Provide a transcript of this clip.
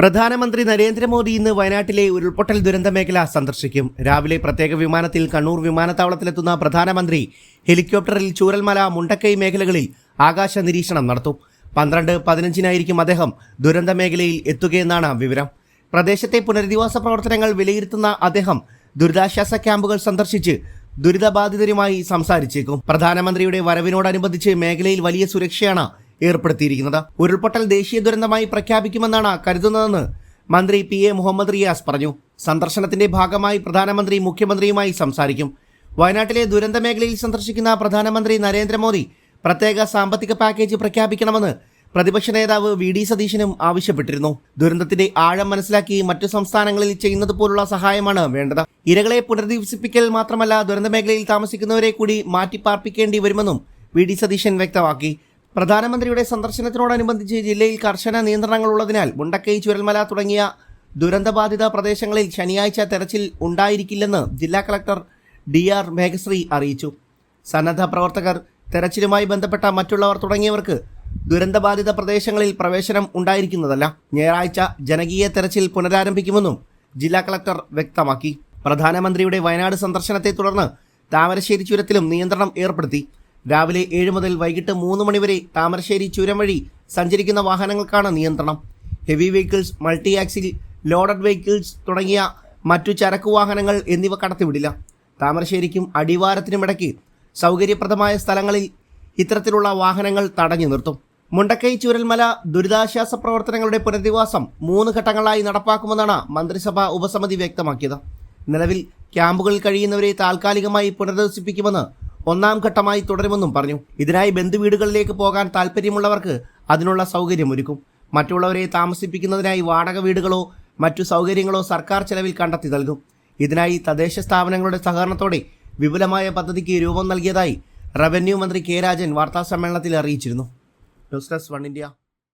പ്രധാനമന്ത്രി നരേന്ദ്രമോദി ഇന്ന് വയനാട്ടിലെ ഉരുൾപൊട്ടൽ ദുരന്ത മേഖല സന്ദർശിക്കും. രാവിലെ പ്രത്യേക വിമാനത്തിൽ കണ്ണൂർ വിമാനത്താവളത്തിലെത്തുന്ന പ്രധാനമന്ത്രി ഹെലികോപ്റ്ററിൽ ചൂരൽമല മുണ്ടക്കൈ മേഖലകളിൽ ആകാശ നിരീക്ഷണം നടത്തും. പന്ത്രണ്ട് പതിനഞ്ചിനായിരിക്കും അദ്ദേഹം ദുരന്ത മേഖലയിൽ എത്തുകയെന്നാണ് വിവരം. പ്രദേശത്തെ പുനരധിവാസ പ്രവർത്തനങ്ങൾ വിലയിരുത്തുന്ന അദ്ദേഹം ദുരിതാശ്വാസ ക്യാമ്പുകൾ സന്ദർശിച്ച് ദുരിതബാധിതരുമായി സംസാരിച്ചേക്കും. പ്രധാനമന്ത്രിയുടെ വരവിനോടനുബന്ധിച്ച് മേഖലയിൽ വലിയ സുരക്ഷയാണ് ഏർപ്പെടുത്തിയിരിക്കുന്നത്. ഉരുൾപൊട്ടൽ ദേശീയ ദുരന്തമായി പ്രഖ്യാപിക്കുമെന്നാണ് കരുതുന്നതെന്ന് മന്ത്രി പി എ മുഹമ്മദ് റിയാസ് പറഞ്ഞു. സന്ദർശനത്തിന്റെ ഭാഗമായി പ്രധാനമന്ത്രി മുഖ്യമന്ത്രിയുമായി സംസാരിക്കും. വയനാട്ടിലെ ദുരന്ത മേഖലയിൽ സന്ദർശിക്കുന്ന പ്രധാനമന്ത്രി നരേന്ദ്രമോദി പ്രത്യേക സാമ്പത്തിക പാക്കേജ് പ്രഖ്യാപിക്കണമെന്ന് പ്രതിപക്ഷ നേതാവ് വി ഡി സതീശനും ആവശ്യപ്പെട്ടിരുന്നു. ദുരന്തത്തിന്റെ ആഴം മനസ്സിലാക്കി മറ്റു സംസ്ഥാനങ്ങളിൽ ചെയ്യുന്നത് പോലുള്ള സഹായമാണ് വേണ്ടത്. ഇരകളെ പുനരധിവസിപ്പിക്കൽ മാത്രമല്ല ദുരന്ത മേഖലയിൽ താമസിക്കുന്നവരെ കൂടി മാറ്റിപ്പാർപ്പിക്കേണ്ടി വരുമെന്നും വി ഡി സതീശൻ വ്യക്തമാക്കി. പ്രധാനമന്ത്രിയുടെ സന്ദർശനത്തിനോടനുബന്ധിച്ച് ജില്ലയിൽ കർശന നിയന്ത്രണങ്ങൾ ഉള്ളതിനാൽ മുണ്ടക്കൈ ചുരൽമല തുടങ്ങിയ ദുരന്തബാധിത പ്രദേശങ്ങളിൽ ശനിയാഴ്ച തെരച്ചിൽ ഉണ്ടായിരിക്കില്ലെന്ന് ജില്ലാ കളക്ടർ ഡി ആർ മേഘശ്രീ അറിയിച്ചു. സന്നദ്ധ പ്രവർത്തകർ തെരച്ചിലുമായി ബന്ധപ്പെട്ട മറ്റുള്ളവർ തുടങ്ങിയവർക്ക് ദുരന്തബാധിത പ്രദേശങ്ങളിൽ പ്രവേശനം ഉണ്ടായിരിക്കുന്നതല്ല. ഞായറാഴ്ച ജനകീയ തെരച്ചിൽ പുനരാരംഭിക്കുമെന്നും ജില്ലാ കളക്ടർ വ്യക്തമാക്കി. പ്രധാനമന്ത്രിയുടെ വയനാട് സന്ദർശനത്തെ തുടർന്ന് താമരശ്ശേരി ചുരത്തിലും നിയന്ത്രണം ഏർപ്പെടുത്തി. രാവിലെ ഏഴ് മുതൽ വൈകിട്ട് മൂന്ന് മണിവരെ താമരശ്ശേരി ചുരം വഴി സഞ്ചരിക്കുന്ന വാഹനങ്ങൾക്കാണ് നിയന്ത്രണം. Heavy vehicles multi axle loaded vehicles തുടങ്ങിയ മറ്റു ചരക്കു വാഹനങ്ങൾ എന്നിവ കടത്തിവിടില്ല. താമരശ്ശേരിക്കും അടിവാരത്തിനുമിടയ്ക്ക് സൗകര്യപ്രദമായ സ്ഥലങ്ങളിൽ ഇത്തരത്തിലുള്ള വാഹനങ്ങൾ തടഞ്ഞു നിർത്തും. മുണ്ടക്കൈ ചുരൽമല ദുരിതാശ്വാസ പ്രവർത്തനങ്ങളുടെ പുനരധിവാസം മൂന്ന് ഘട്ടങ്ങളായി നടപ്പാക്കുമെന്നാണ് മന്ത്രിസഭാ ഉപസമിതി വ്യക്തമാക്കിയത്. നിലവിൽ ക്യാമ്പുകളിൽ കഴിയുന്നവരെ താൽക്കാലികമായി പുനരധിവസിപ്പിക്കുമെന്ന് ഒന്നാം ഘട്ടമായി തുടരുമെന്നും പറഞ്ഞു. ഇതിനായി ബന്ധുവീടുകളിലേക്ക് പോകാൻ താൽപ്പര്യമുള്ളവർക്ക് അതിനുള്ള സൗകര്യമൊരുക്കും. മറ്റുള്ളവരെ താമസിപ്പിക്കുന്നതിനായി വാടക വീടുകളോ മറ്റു സൗകര്യങ്ങളോ സർക്കാർ ചെലവിൽ കണ്ടെത്തി നൽകും. ഇതിനായി തദ്ദേശ സ്ഥാപനങ്ങളുടെ സഹകരണത്തോടെ വിപുലമായ പദ്ധതിക്ക് രൂപം നൽകിയതായി റവന്യൂ മന്ത്രി കെ രാജൻ വാർത്താസമ്മേളനത്തിൽ അറിയിച്ചിരുന്നു. News desk One India.